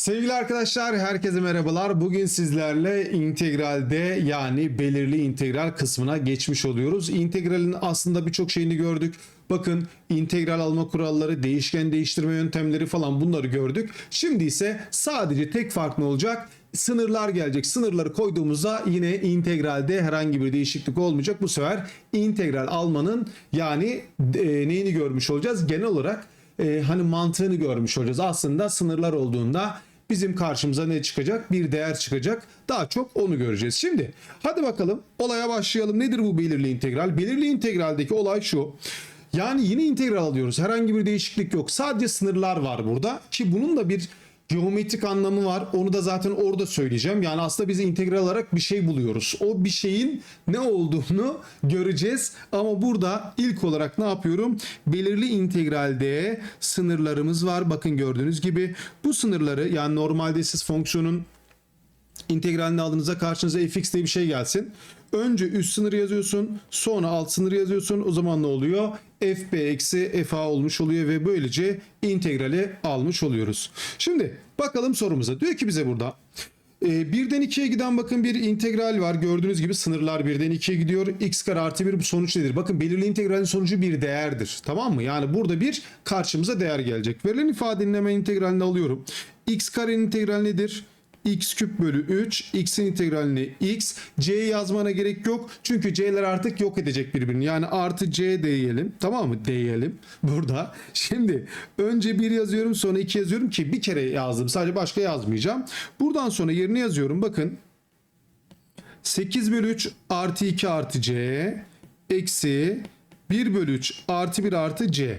Sevgili arkadaşlar herkese merhabalar. Bugün sizlerle integralde yani belirli integral kısmına geçmiş oluyoruz. İntegralin aslında birçok şeyini gördük. Bakın integral alma kuralları, değişken değiştirme yöntemleri falan bunları gördük. Şimdi ise sadece tek fark ne olacak? Sınırlar gelecek. Sınırları koyduğumuzda yine integralde herhangi bir değişiklik olmayacak. Bu sefer integral almanın yani e, neyini görmüş olacağız? Genel olarak e, hani mantığını görmüş olacağız. Aslında sınırlar olduğunda bizim karşımıza ne çıkacak? Bir değer çıkacak. Daha çok onu göreceğiz. Şimdi hadi bakalım olaya başlayalım. Nedir bu belirli integral? Belirli integraldeki olay şu. Yani yine integral alıyoruz. Herhangi bir değişiklik yok. Sadece sınırlar var burada ki bunun da bir geometrik anlamı var. Onu da zaten orada söyleyeceğim. Yani aslında biz integral olarak bir şey buluyoruz. O bir şeyin ne olduğunu göreceğiz. Ama burada ilk olarak ne yapıyorum? Belirli integralde sınırlarımız var. Bakın gördüğünüz gibi bu sınırları yani normalde siz fonksiyonun integralini aldığınızda karşınıza fx diye bir şey gelsin. Önce üst sınır yazıyorsun, sonra alt sınır yazıyorsun. O zaman ne oluyor? Fb eksi fa olmuş oluyor ve böylece integrali almış oluyoruz. Şimdi bakalım sorumuza. Diyor ki bize burada e, birden 2'ye giden bakın bir integral var. Gördüğünüz gibi sınırlar birden 2'ye gidiyor. x kare artı 1 bu sonuç nedir? Bakın belirli integralin sonucu bir değerdir. Tamam mı? Yani burada bir karşımıza değer gelecek. Verilen ifadenin hemen integralini alıyorum. x karenin integrali nedir? X küp bölü 3 x'in integralini x c yazmana gerek yok. Çünkü c'ler artık yok edecek birbirini. Yani artı c diyelim tamam mı? Diyelim burada. Şimdi önce 1 yazıyorum sonra 2 yazıyorum ki bir kere yazdım. Sadece başka yazmayacağım. Buradan sonra yerine yazıyorum. Bakın. 8 bölü 3 artı 2 artı c eksi 1 bölü 3 artı 1 artı c.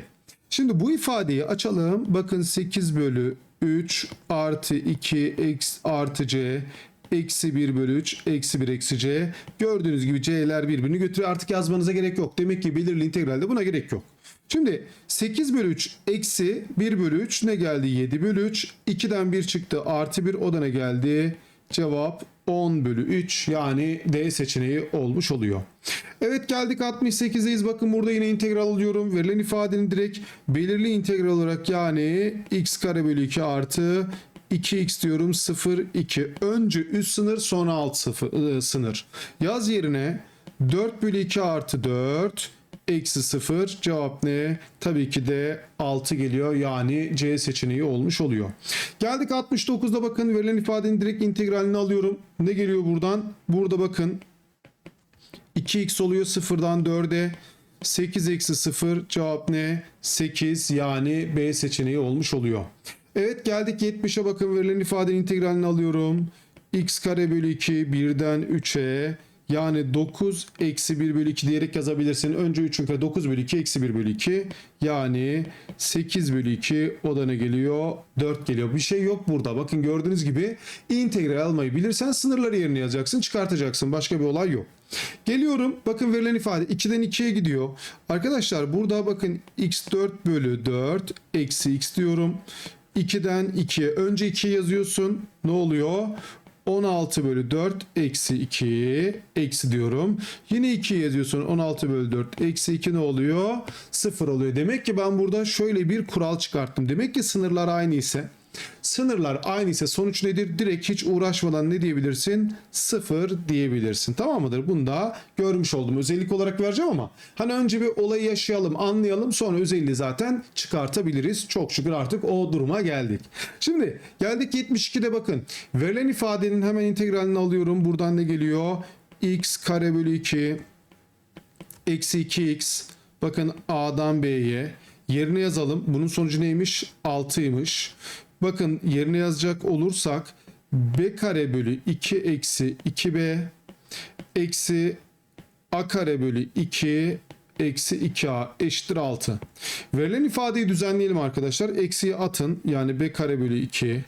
Şimdi bu ifadeyi açalım. Bakın 8 bölü 3 artı 2 eksi artı c eksi 1 bölü 3 eksi 1 eksi c. Gördüğünüz gibi c'ler birbirini götürüyor. Artık yazmanıza gerek yok. Demek ki belirli integralde buna gerek yok. Şimdi 8 bölü 3 eksi 1 bölü 3 ne geldi? 7 bölü 3. 2'den 1 çıktı. Artı 1 o da ne geldi? Cevap 10 bölü 3 yani D seçeneği olmuş oluyor. Evet geldik 68'deyiz. Bakın burada yine integral alıyorum. Verilen ifadenin direkt belirli integral olarak yani x kare bölü 2 artı 2x diyorum 0 2. Önce üst sınır sonra alt sıfır, ı, sınır. Yaz yerine 4 bölü 2 artı 4 eksi 0 cevap ne? Tabii ki de 6 geliyor yani C seçeneği olmuş oluyor. Geldik 69'da bakın verilen ifadenin direkt integralini alıyorum. Ne geliyor buradan? Burada bakın 2x oluyor 0'dan 4'e. 8 eksi 0 cevap ne? 8 yani B seçeneği olmuş oluyor. Evet geldik 70'e bakın verilen ifadenin integralini alıyorum. x kare bölü 2 1'den 3'e yani 9 eksi 1 bölü 2 diyerek yazabilirsin. Önce 3'ün kare 9 bölü 2 eksi 1 bölü 2. Yani 8 bölü 2 o da ne geliyor? 4 geliyor. Bir şey yok burada. Bakın gördüğünüz gibi integral almayı bilirsen sınırları yerine yazacaksın çıkartacaksın. Başka bir olay yok. Geliyorum. Bakın verilen ifade 2'den 2'ye gidiyor. Arkadaşlar burada bakın x 4 bölü 4 eksi x diyorum. 2'den 2'ye önce 2 yazıyorsun. Ne oluyor? 16 bölü 4 eksi 2 eksi diyorum. Yine 2 yazıyorsun 16 bölü 4 eksi 2 ne oluyor? 0 oluyor. Demek ki ben burada şöyle bir kural çıkarttım. Demek ki sınırlar aynı ise Sınırlar aynı ise sonuç nedir? Direkt hiç uğraşmadan ne diyebilirsin? Sıfır diyebilirsin. Tamam mıdır? Bunu da görmüş oldum. Özellik olarak vereceğim ama hani önce bir olayı yaşayalım, anlayalım. Sonra özelliği zaten çıkartabiliriz. Çok şükür artık o duruma geldik. Şimdi geldik 72'de bakın. Verilen ifadenin hemen integralini alıyorum. Buradan ne geliyor? x kare bölü 2 eksi 2x bakın a'dan b'ye yerine yazalım. Bunun sonucu neymiş? 6'ymış. Bakın yerine yazacak olursak b kare bölü 2 eksi 2b eksi a kare bölü 2 eksi 2a eşittir 6. Verilen ifadeyi düzenleyelim arkadaşlar. Eksiyi atın yani b kare bölü 2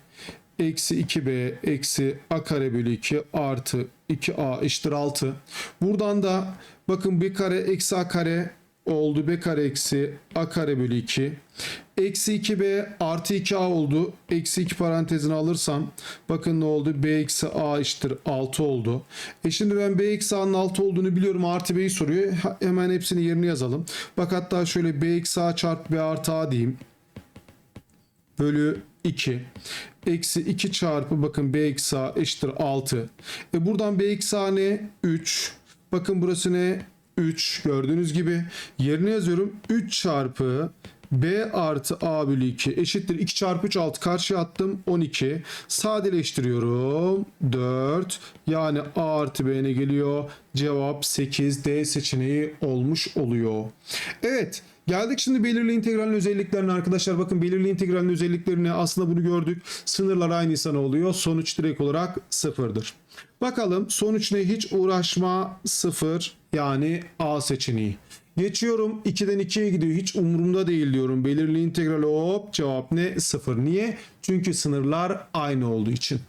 eksi 2b eksi a kare bölü 2 artı 2a eşittir 6. Buradan da bakın b kare eksi a kare oldu b kare eksi a kare bölü 2. Eksi 2b artı 2a oldu. Eksi 2 parantezini alırsam bakın ne oldu? b eksi a eşittir 6 oldu. E şimdi ben b eksi a'nın 6 olduğunu biliyorum. Artı b'yi soruyor. Hemen hepsini yerine yazalım. Bak hatta şöyle b eksi a çarpı b artı a diyeyim. Bölü 2. Eksi 2 çarpı bakın b eksi a eşittir 6. E buradan b eksi a ne? 3. Bakın burası ne? 3 gördüğünüz gibi. Yerine yazıyorum 3 çarpı b artı a bölü 2 eşittir. 2 çarpı 3 6 karşıya attım. 12 sadeleştiriyorum. 4 yani a artı b geliyor? Cevap 8 d seçeneği olmuş oluyor. Evet. Geldik şimdi belirli integralin özelliklerine arkadaşlar. Bakın belirli integralin özelliklerini aslında bunu gördük. Sınırlar aynıysa ne oluyor. Sonuç direkt olarak sıfırdır. Bakalım sonuç ne? Hiç uğraşma sıfır. Yani a seçeneği Geçiyorum 2'den 2'ye gidiyor. Hiç umurumda değil diyorum. Belirli integral hop cevap ne? 0. Niye? Çünkü sınırlar aynı olduğu için.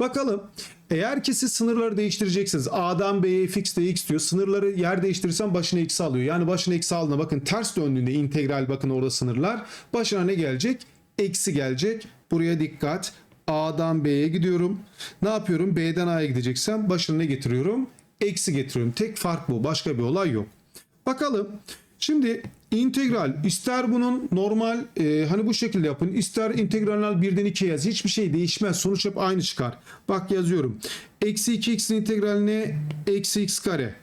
Bakalım eğer ki siz sınırları değiştireceksiniz. A'dan B'ye fx dx diyor. Sınırları yer değiştirirsem başına eksi alıyor. Yani başına eksi aldığında bakın ters döndüğünde integral bakın orada sınırlar. Başına ne gelecek? Eksi gelecek. Buraya dikkat. A'dan B'ye gidiyorum. Ne yapıyorum? B'den A'ya gideceksem başına ne getiriyorum? Eksi getiriyorum. Tek fark bu. Başka bir olay yok. Bakalım. Şimdi integral ister bunun normal e, hani bu şekilde yapın ister integralal birden 2'ye yaz hiçbir şey değişmez sonuç hep aynı çıkar. Bak yazıyorum. Eksi 2x'in integraline eksi x kare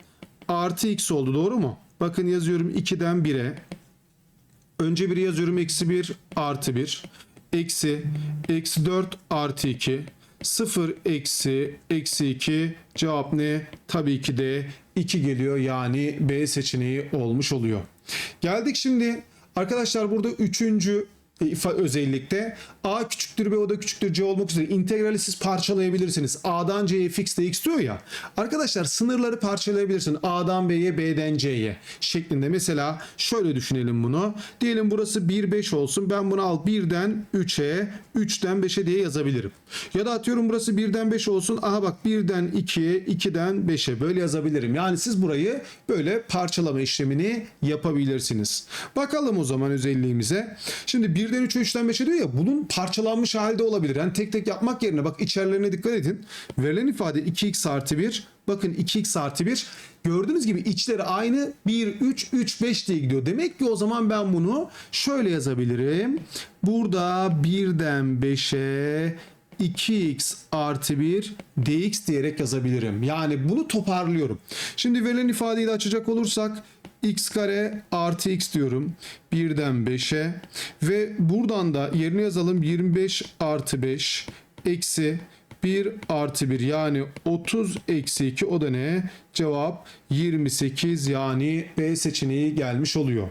artı x oldu doğru mu? Bakın yazıyorum 2'den 1'e. Önce 1 yazıyorum eksi 1 artı 1 eksi eksi 4 artı 2 0 eksi eksi 2 cevap ne? Tabii ki de 2 geliyor yani B seçeneği olmuş oluyor. Geldik şimdi arkadaşlar burada üçüncü ifa özellikte a küçüktür b o da küçüktür c olmak üzere integrali siz parçalayabilirsiniz. a'dan c'ye fx de x diyor ya. Arkadaşlar sınırları parçalayabilirsin. a'dan b'ye b'den c'ye şeklinde. Mesela şöyle düşünelim bunu. Diyelim burası 1 5 olsun. Ben bunu al 1'den 3'e 3'ten 5'e diye yazabilirim. Ya da atıyorum burası 1'den 5 olsun. Aha bak 1'den 2'ye 2'den 5'e böyle yazabilirim. Yani siz burayı böyle parçalama işlemini yapabilirsiniz. Bakalım o zaman özelliğimize. Şimdi 1'den 3'e 3'ten 5'e diyor ya bunun parçalanmış halde olabilir. Yani tek tek yapmak yerine bak içerilerine dikkat edin. Verilen ifade 2x artı 1. Bakın 2x artı 1. Gördüğünüz gibi içleri aynı 1, 3, 3, 5 diye gidiyor. Demek ki o zaman ben bunu şöyle yazabilirim. Burada 1'den 5'e 2x artı 1 dx diyerek yazabilirim. Yani bunu toparlıyorum. Şimdi verilen ifadeyi de açacak olursak x kare artı x diyorum 1'den 5'e ve buradan da yerine yazalım 25 artı 5 eksi 1 artı 1 yani 30 eksi 2 o da ne? Cevap 28 yani B seçeneği gelmiş oluyor.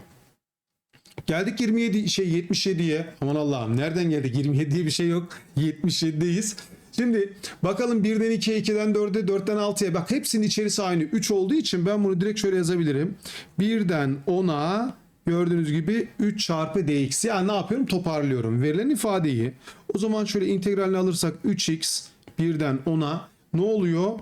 Geldik 27 şey 77'ye. Aman Allah'ım nereden geldik? 27 diye bir şey yok. 77'deyiz. Şimdi bakalım 1'den 2'ye, 2'den 4'e, 4'ten 6'ya. Bak hepsinin içerisi aynı. 3 olduğu için ben bunu direkt şöyle yazabilirim. 1'den 10'a gördüğünüz gibi 3 çarpı dx. Yani ne yapıyorum? Toparlıyorum. Verilen ifadeyi o zaman şöyle integralini alırsak 3x 1'den 10'a ne oluyor?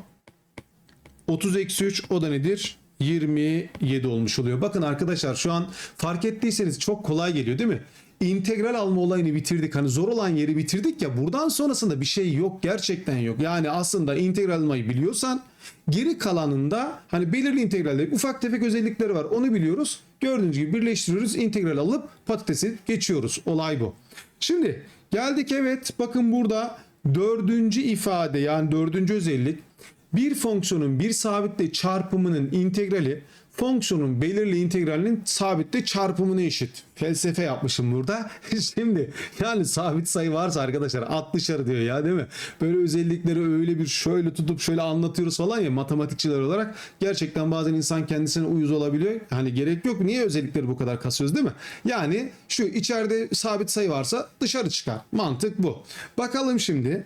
30 eksi 3 o da nedir? 27 olmuş oluyor. Bakın arkadaşlar şu an fark ettiyseniz çok kolay geliyor değil mi? İntegral alma olayını bitirdik. Hani zor olan yeri bitirdik ya buradan sonrasında bir şey yok. Gerçekten yok. Yani aslında integral almayı biliyorsan geri kalanında hani belirli integraller ufak tefek özellikleri var. Onu biliyoruz. Gördüğünüz gibi birleştiriyoruz. integral alıp patatesi geçiyoruz. Olay bu. Şimdi geldik evet bakın burada dördüncü ifade yani dördüncü özellik bir fonksiyonun bir sabitle çarpımının integrali fonksiyonun belirli integralinin sabitle çarpımına eşit. Felsefe yapmışım burada. Şimdi yani sabit sayı varsa arkadaşlar at dışarı diyor ya değil mi? Böyle özellikleri öyle bir şöyle tutup şöyle anlatıyoruz falan ya matematikçiler olarak gerçekten bazen insan kendisine uyuz olabiliyor. Hani gerek yok. Niye özellikleri bu kadar kasıyoruz değil mi? Yani şu içeride sabit sayı varsa dışarı çıkar. Mantık bu. Bakalım şimdi.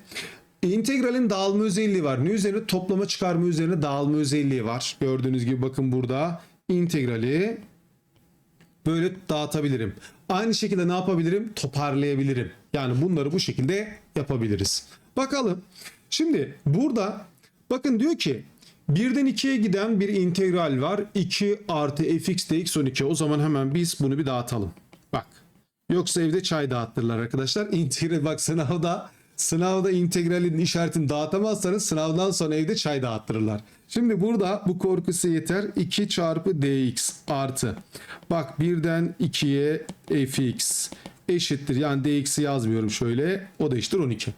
İntegralin dağılma özelliği var. Ne üzerine? Toplama çıkarma üzerine dağılma özelliği var. Gördüğünüz gibi bakın burada integrali böyle dağıtabilirim. Aynı şekilde ne yapabilirim? Toparlayabilirim. Yani bunları bu şekilde yapabiliriz. Bakalım. Şimdi burada bakın diyor ki birden 2'ye giden bir integral var. 2 artı fx dx 12. O zaman hemen biz bunu bir dağıtalım. Bak. Yoksa evde çay dağıttırırlar arkadaşlar. İntegral bak sınavda Sınavda integralin işaretini dağıtamazsanız sınavdan sonra evde çay dağıttırırlar. Şimdi burada bu korkusu yeter. 2 çarpı dx artı. Bak birden 2'ye fx eşittir. Yani dx'i yazmıyorum şöyle. O da eşittir 12.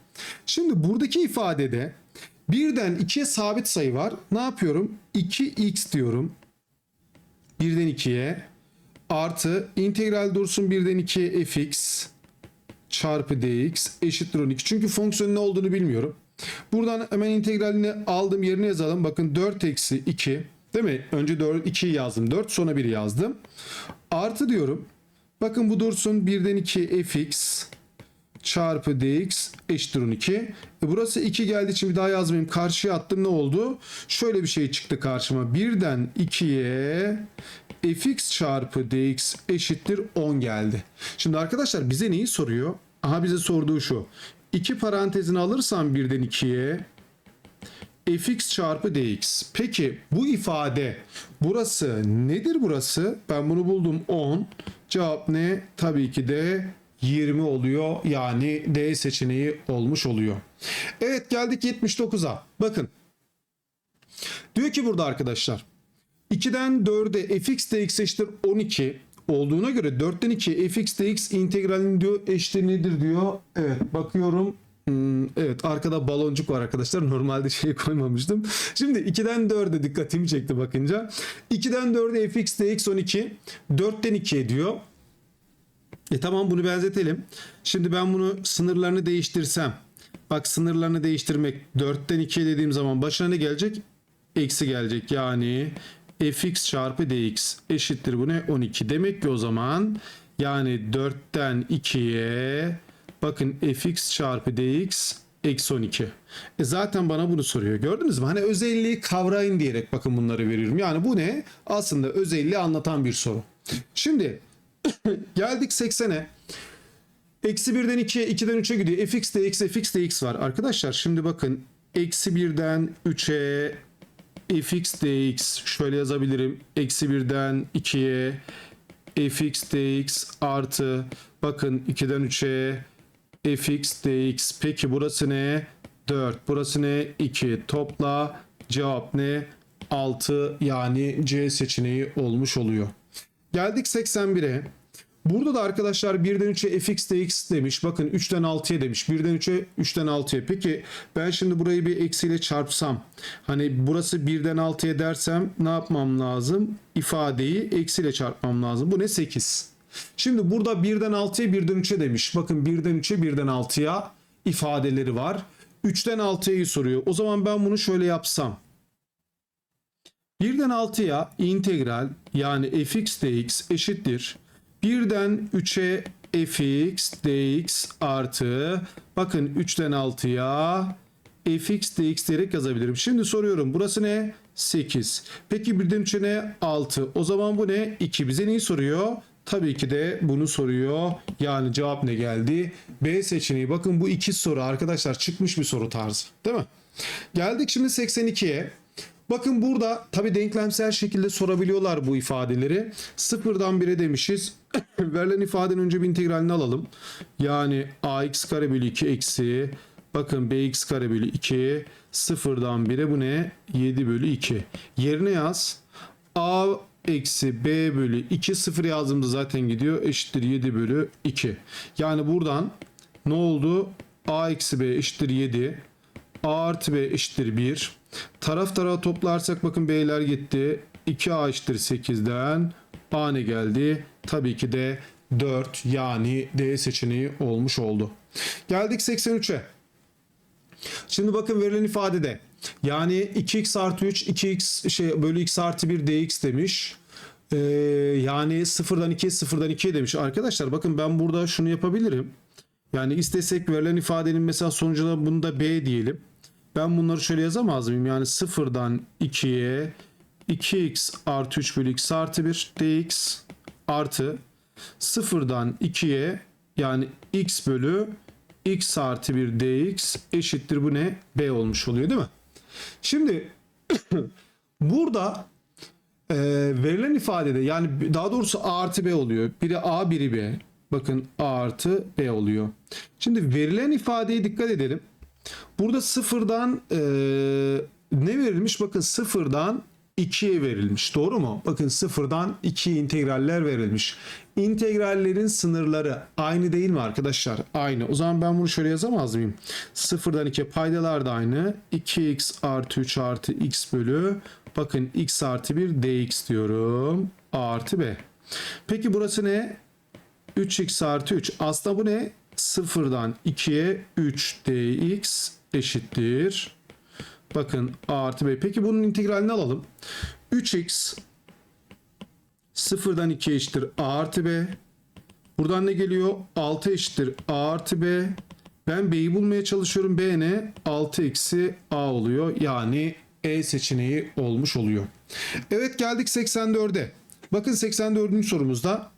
Şimdi buradaki ifadede birden 2'ye sabit sayı var. Ne yapıyorum? 2x diyorum. Birden 2'ye artı integral dursun birden 2'ye fx çarpı dx eşittir 12. Çünkü fonksiyonun ne olduğunu bilmiyorum. Buradan hemen integralini aldım yerine yazalım. Bakın 4 eksi 2 değil mi? Önce 4, 2'yi yazdım 4 sonra 1 yazdım. Artı diyorum. Bakın bu dursun birden 2 fx çarpı dx eşittir 12. E burası 2 geldiği için bir daha yazmayayım. Karşıya attım ne oldu? Şöyle bir şey çıktı karşıma. Birden 2'ye fx çarpı dx eşittir 10 geldi. Şimdi arkadaşlar bize neyi soruyor? Aha bize sorduğu şu. 2 parantezini alırsam birden 2'ye fx çarpı dx. Peki bu ifade burası nedir burası? Ben bunu buldum 10. Cevap ne? Tabii ki de 20 oluyor. Yani D seçeneği olmuş oluyor. Evet geldik 79'a. Bakın. Diyor ki burada arkadaşlar. 2'den 4'e fx dx eşittir 12 olduğuna göre 4'ten 2'ye fx dx integralinin diyor eşittir nedir diyor. Evet bakıyorum. Hmm, evet arkada baloncuk var arkadaşlar. Normalde şey koymamıştım. Şimdi 2'den 4'e dikkatimi çekti bakınca. 2'den 4'e fx dx 12. 4'ten 2'ye diyor. E tamam bunu benzetelim. Şimdi ben bunu sınırlarını değiştirsem. Bak sınırlarını değiştirmek 4'ten 2'ye dediğim zaman başına ne gelecek? Eksi gelecek. Yani fx çarpı dx eşittir bu ne? 12. Demek ki o zaman yani 4'ten 2'ye bakın fx çarpı dx eksi 12. E zaten bana bunu soruyor. Gördünüz mü? Hani özelliği kavrayın diyerek bakın bunları veriyorum. Yani bu ne? Aslında özelliği anlatan bir soru. Şimdi geldik 80'e. Eksi 1'den 2'ye 2'den 3'e gidiyor. fx dx fx dx var. Arkadaşlar şimdi bakın. Eksi 1'den 3'e fx dx şöyle yazabilirim. Eksi 1'den 2'ye fx dx artı bakın 2'den 3'e fx dx. Peki burası ne? 4. Burası ne? 2. Topla cevap ne? 6 yani C seçeneği olmuş oluyor. Geldik 81'e. Burada da arkadaşlar 1'den 3'e fx dx demiş. Bakın 3'ten 6'ya demiş. 1'den 3'e 3'ten 6'ya. Peki ben şimdi burayı bir eksiyle çarpsam. Hani burası 1'den 6'ya dersem ne yapmam lazım? İfadeyi eksiyle çarpmam lazım. Bu ne? 8. Şimdi burada 1'den 6'ya 1'den 3'e demiş. Bakın 1'den 3'e 1'den 6'ya ifadeleri var. 3'ten 6'yı soruyor. O zaman ben bunu şöyle yapsam. 1'den 6'ya integral yani fx dx eşittir. 1'den 3'e fx dx artı bakın 3'ten 6'ya fx dx diyerek yazabilirim. Şimdi soruyorum burası ne? 8. Peki 1'den 3'e ne? 6. O zaman bu ne? 2. Bize neyi soruyor? Tabii ki de bunu soruyor. Yani cevap ne geldi? B seçeneği. Bakın bu iki soru arkadaşlar çıkmış bir soru tarzı. Değil mi? Geldik şimdi 82'ye. Bakın burada tabi denklemsel şekilde sorabiliyorlar bu ifadeleri. Sıfırdan 1'e demişiz. Verilen ifadenin önce bir integralini alalım. Yani ax kare bölü 2 eksi bakın bx kare bölü 2 sıfırdan 1'e bu ne? 7 bölü 2. Yerine yaz. a eksi b bölü 2 sıfır yazdığımda zaten gidiyor. Eşittir 7 bölü 2. Yani buradan ne oldu? a eksi b eşittir 7. a artı b eşittir 1. Taraf tarafa toplarsak bakın b'ler gitti. 2a eşittir 8'den a ne geldi? Tabii ki de 4 yani D seçeneği olmuş oldu. Geldik 83'e. Şimdi bakın verilen ifadede yani 2x artı 3 2x şey bölü x artı 1 dx demiş. Ee, yani 0'dan 2'ye 0'dan 2'ye demiş. Arkadaşlar bakın ben burada şunu yapabilirim. Yani istesek verilen ifadenin mesela sonucuna bunu da b diyelim. Ben bunları şöyle yazamaz mıyım? Yani 0'dan 2'ye 2x artı 3 bölü x artı 1 dx artı 0'dan 2'ye yani x bölü x artı 1 dx eşittir bu ne? b olmuş oluyor değil mi? Şimdi burada e, verilen ifadede yani daha doğrusu a artı b oluyor. Biri a biri b. Bakın a artı b oluyor. Şimdi verilen ifadeye dikkat edelim. Burada sıfırdan e, ne verilmiş? Bakın sıfırdan 2'ye verilmiş. Doğru mu? Bakın sıfırdan 2 integraller verilmiş. İntegrallerin sınırları aynı değil mi arkadaşlar? Aynı. O zaman ben bunu şöyle yazamaz mıyım? Sıfırdan 2'ye paydalar da aynı. 2x artı 3 artı x bölü bakın x artı 1 dx diyorum. A artı b. Peki burası ne? 3x artı 3. Aslında bu ne? Sıfırdan 2'ye 3 dx eşittir. Bakın a artı b. Peki bunun integralini alalım. 3x sıfırdan 2 eşittir a artı b. Buradan ne geliyor? 6 eşittir a artı b. Ben b'yi bulmaya çalışıyorum. b ne? 6 eksi a oluyor. Yani e seçeneği olmuş oluyor. Evet geldik 84'e. Bakın 84. sorumuzda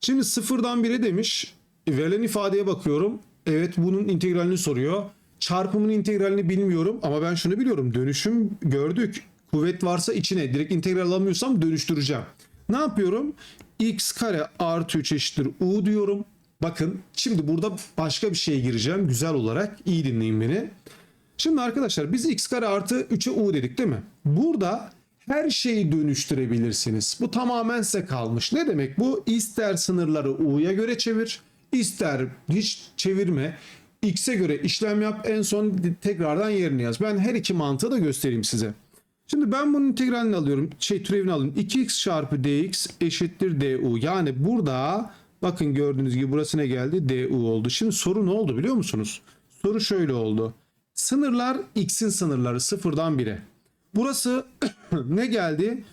Şimdi sıfırdan 1'e demiş. Verilen ifadeye bakıyorum. Evet bunun integralini soruyor. Çarpımın integralini bilmiyorum ama ben şunu biliyorum. Dönüşüm gördük. Kuvvet varsa içine direkt integral alamıyorsam dönüştüreceğim. Ne yapıyorum? x kare artı 3 eşittir u diyorum. Bakın şimdi burada başka bir şeye gireceğim güzel olarak. İyi dinleyin beni. Şimdi arkadaşlar biz x kare artı 3'e u dedik değil mi? Burada her şeyi dönüştürebilirsiniz. Bu tamamen size kalmış. Ne demek bu? İster sınırları u'ya göre çevir, ister hiç çevirme. X'e göre işlem yap, en son tekrardan yerini yaz. Ben her iki mantığı da göstereyim size. Şimdi ben bunun integralini alıyorum. Şey türevini alıyorum. 2x çarpı dx eşittir du. Yani burada bakın gördüğünüz gibi burası ne geldi? du oldu. Şimdi soru ne oldu biliyor musunuz? Soru şöyle oldu. Sınırlar x'in sınırları sıfırdan 1'e. Burası ne geldi?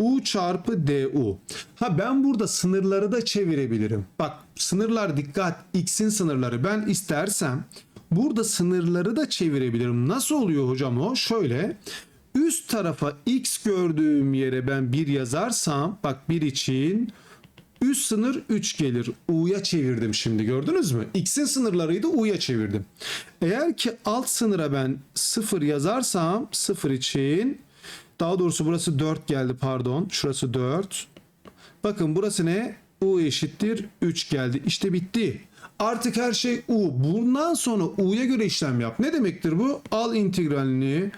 U çarpı du. Ha ben burada sınırları da çevirebilirim. Bak sınırlar dikkat. X'in sınırları. Ben istersem burada sınırları da çevirebilirim. Nasıl oluyor hocam o? Şöyle. Üst tarafa x gördüğüm yere ben 1 yazarsam bak 1 için üst sınır 3 gelir. U'ya çevirdim şimdi gördünüz mü? X'in sınırlarıydı U'ya çevirdim. Eğer ki alt sınıra ben 0 yazarsam 0 için daha doğrusu burası 4 geldi pardon. Şurası 4. Bakın burası ne? U eşittir 3 geldi. İşte bitti. Artık her şey U. Bundan sonra U'ya göre işlem yap. Ne demektir bu? Al integralini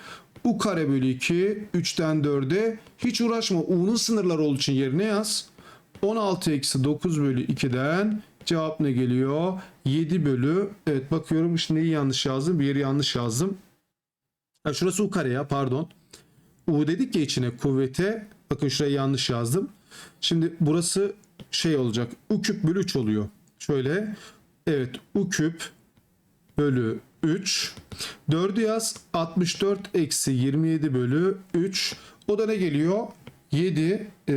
U kare bölü 2 3'ten 4'e hiç uğraşma. U'nun sınırları olduğu için yerine yaz. 16 eksi 9 bölü 2'den cevap ne geliyor? 7 bölü evet bakıyorum işte neyi yanlış yazdım bir yeri yanlış yazdım. Ha, şurası U kare ya pardon. U dedik ya içine kuvvete. Bakın şurayı yanlış yazdım. Şimdi burası şey olacak. U küp bölü 3 oluyor. Şöyle. Evet U küp bölü 3. 4'ü yaz. 64 eksi 27 bölü 3. O da ne geliyor? 7 e,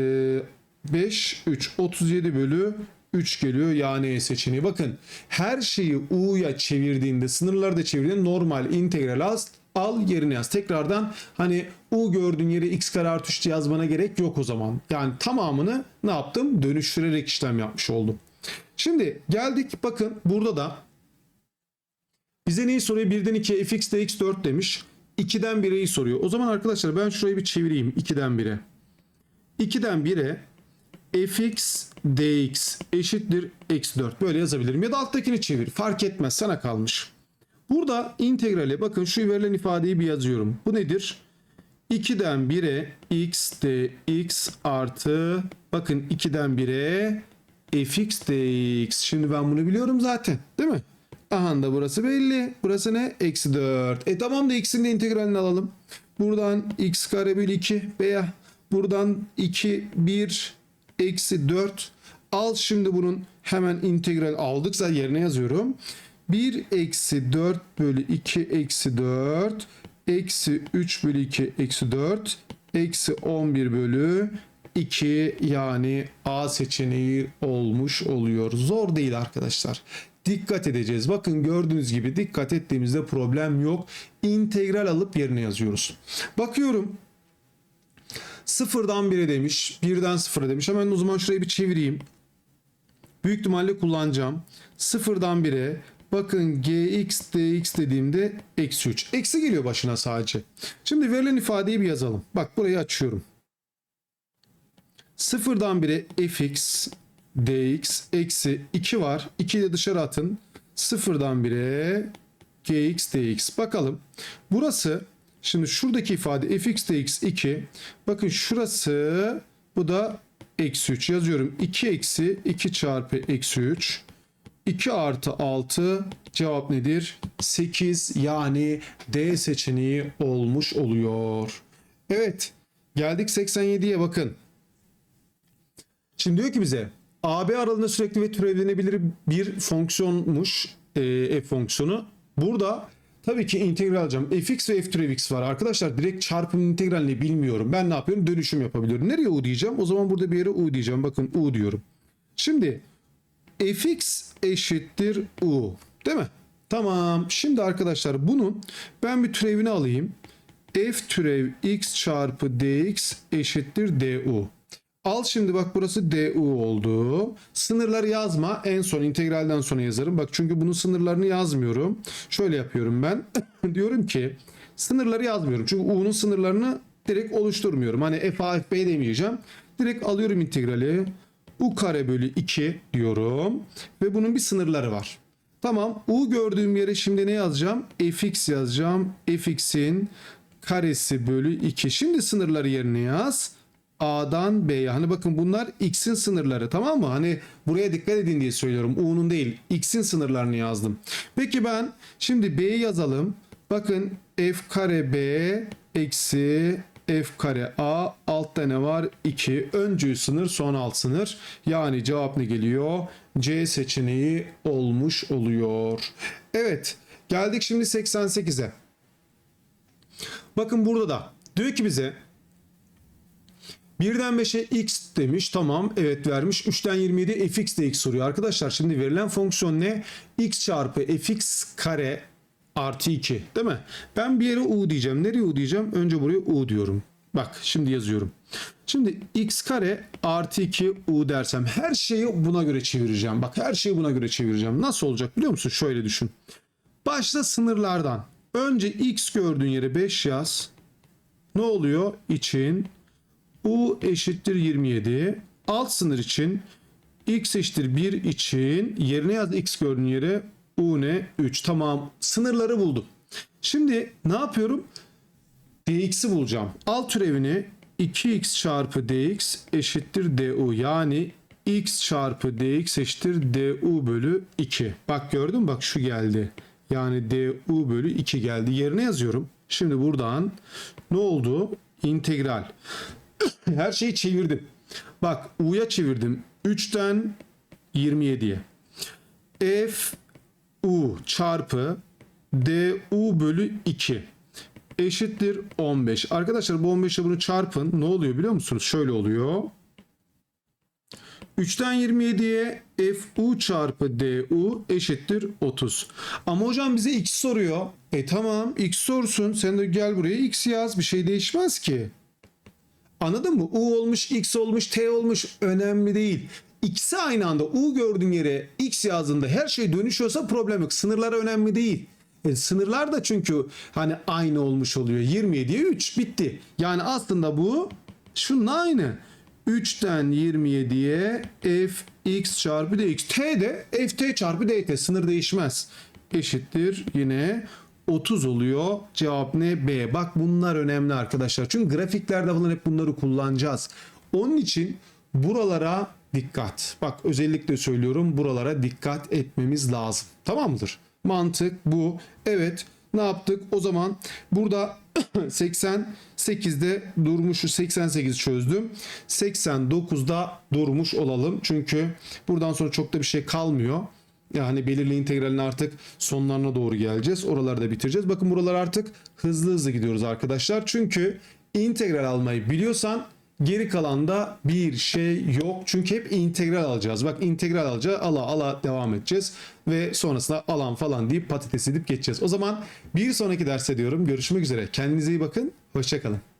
5 3 37 bölü 3 geliyor yani E seçeneği. Bakın her şeyi U'ya çevirdiğinde sınırları da çevirdiğinde normal integral al, al yerine yaz. Tekrardan hani U gördüğün yere x kare artı 3 yazmana gerek yok o zaman. Yani tamamını ne yaptım? Dönüştürerek işlem yapmış oldum. Şimdi geldik bakın burada da bize neyi soruyor? 1'den 2'ye fx dx 4 demiş. 2'den 1'eyi soruyor. O zaman arkadaşlar ben şurayı bir çevireyim 2'den 1'e. 2'den 1'e fx dx eşittir eksi 4. Böyle yazabilirim. Ya da alttakini çevir. Fark etmez. Sana kalmış. Burada integrale bakın şu verilen ifadeyi bir yazıyorum. Bu nedir? 2'den 1'e x dx artı bakın 2'den 1'e fx dx. Şimdi ben bunu biliyorum zaten. Değil mi? Aha da burası belli. Burası ne? Eksi 4. E tamam da x'in de integralini alalım. Buradan x kare bölü 2 veya buradan 2 1 eksi 4. Al şimdi bunun hemen integral aldık. Zaten yerine yazıyorum. 1 eksi 4 bölü 2 eksi 4 eksi 3 bölü 2 eksi 4 eksi 11 bölü 2 yani A seçeneği olmuş oluyor. Zor değil arkadaşlar. Dikkat edeceğiz. Bakın gördüğünüz gibi dikkat ettiğimizde problem yok. İntegral alıp yerine yazıyoruz. Bakıyorum Sıfırdan 1'e demiş. Birden sıfıra demiş. Hemen o zaman şurayı bir çevireyim. Büyük ihtimalle kullanacağım. Sıfırdan 1'e bakın gx dx dediğimde eksi 3. Eksi geliyor başına sadece. Şimdi verilen ifadeyi bir yazalım. Bak burayı açıyorum. Sıfırdan 1'e fx dx eksi 2 var. 2'yi de dışarı atın. Sıfırdan 1'e gx dx. Bakalım. Burası Şimdi şuradaki ifade fx dx 2. Bakın şurası bu da eksi 3 yazıyorum. 2 eksi 2 çarpı eksi 3. 2 artı 6 cevap nedir? 8 yani D seçeneği olmuş oluyor. Evet geldik 87'ye bakın. Şimdi diyor ki bize AB aralığında sürekli ve türevlenebilir bir fonksiyonmuş e, f fonksiyonu. Burada tabii ki integral alacağım. fx ve f türev x var. Arkadaşlar direkt çarpım integralini bilmiyorum. Ben ne yapıyorum? Dönüşüm yapabiliyorum. Nereye u diyeceğim? O zaman burada bir yere u diyeceğim. Bakın u diyorum. Şimdi fx eşittir u. Değil mi? Tamam. Şimdi arkadaşlar bunun ben bir türevini alayım. f türev x çarpı dx eşittir du. Al şimdi bak burası du oldu. Sınırları yazma. En son integralden sonra yazarım. Bak çünkü bunun sınırlarını yazmıyorum. Şöyle yapıyorum ben. Diyorum ki sınırları yazmıyorum. Çünkü u'nun sınırlarını direkt oluşturmuyorum. Hani f a f b demeyeceğim. Direkt alıyorum integrali. u kare bölü 2 diyorum. Ve bunun bir sınırları var. Tamam. U gördüğüm yere şimdi ne yazacağım? fx yazacağım. fx'in karesi bölü 2. Şimdi sınırları yerine yaz. A'dan B'ye. Hani bakın bunlar X'in sınırları tamam mı? Hani buraya dikkat edin diye söylüyorum. U'nun değil. X'in sınırlarını yazdım. Peki ben şimdi B'yi yazalım. Bakın f kare B eksi f kare A altta ne var? 2. Öncü sınır son alt sınır. Yani cevap ne geliyor? C seçeneği olmuş oluyor. Evet. Geldik şimdi 88'e. Bakın burada da diyor ki bize Birden 5'e x demiş. Tamam evet vermiş. 3'ten 27 fx de x soruyor. Arkadaşlar şimdi verilen fonksiyon ne? x çarpı fx kare artı 2 değil mi? Ben bir yere u diyeceğim. Nereye u diyeceğim? Önce buraya u diyorum. Bak şimdi yazıyorum. Şimdi x kare artı 2 u dersem her şeyi buna göre çevireceğim. Bak her şeyi buna göre çevireceğim. Nasıl olacak biliyor musun? Şöyle düşün. Başta sınırlardan. Önce x gördüğün yere 5 yaz. Ne oluyor? için U eşittir 27. Alt sınır için x eşittir 1 için yerine yaz x gördüğün yere u ne 3. Tamam sınırları buldum. Şimdi ne yapıyorum? dx'i bulacağım. Alt türevini 2x çarpı dx eşittir du. Yani x çarpı dx eşittir du bölü 2. Bak gördün mü? Bak şu geldi. Yani du bölü 2 geldi. Yerine yazıyorum. Şimdi buradan ne oldu? İntegral. Her şeyi çevirdim. Bak u'ya çevirdim. 3'ten 27'ye. F u çarpı du bölü 2 eşittir 15. Arkadaşlar bu 15'e bunu çarpın. Ne oluyor biliyor musunuz? Şöyle oluyor. 3'ten 27'ye fu çarpı du eşittir 30. Ama hocam bize x soruyor. E tamam x sorsun. Sen de gel buraya x yaz. Bir şey değişmez ki. Anladın mı? U olmuş, X olmuş, T olmuş önemli değil. İkisi aynı anda U gördüğün yere X yazdığında her şey dönüşüyorsa problem yok. Sınırlar önemli değil. E, sınırlar da çünkü hani aynı olmuş oluyor. 27'ye 3 bitti. Yani aslında bu şunun aynı. 3'ten 27'ye f x çarpı dx. T de ft çarpı dt sınır değişmez. Eşittir yine 30 oluyor. Cevap ne? B. Bak bunlar önemli arkadaşlar. Çünkü grafiklerde falan hep bunları kullanacağız. Onun için buralara dikkat. Bak özellikle söylüyorum buralara dikkat etmemiz lazım. Tamam mıdır? Mantık bu. Evet. Ne yaptık? O zaman burada 88'de durmuşu 88 çözdüm. 89'da durmuş olalım. Çünkü buradan sonra çok da bir şey kalmıyor. Yani belirli integralin artık sonlarına doğru geleceğiz. Oraları da bitireceğiz. Bakın buralar artık hızlı hızlı gidiyoruz arkadaşlar. Çünkü integral almayı biliyorsan geri kalanda bir şey yok. Çünkü hep integral alacağız. Bak integral alacağız. Ala ala devam edeceğiz. Ve sonrasında alan falan deyip patates edip geçeceğiz. O zaman bir sonraki derste diyorum. Görüşmek üzere. Kendinize iyi bakın. Hoşçakalın.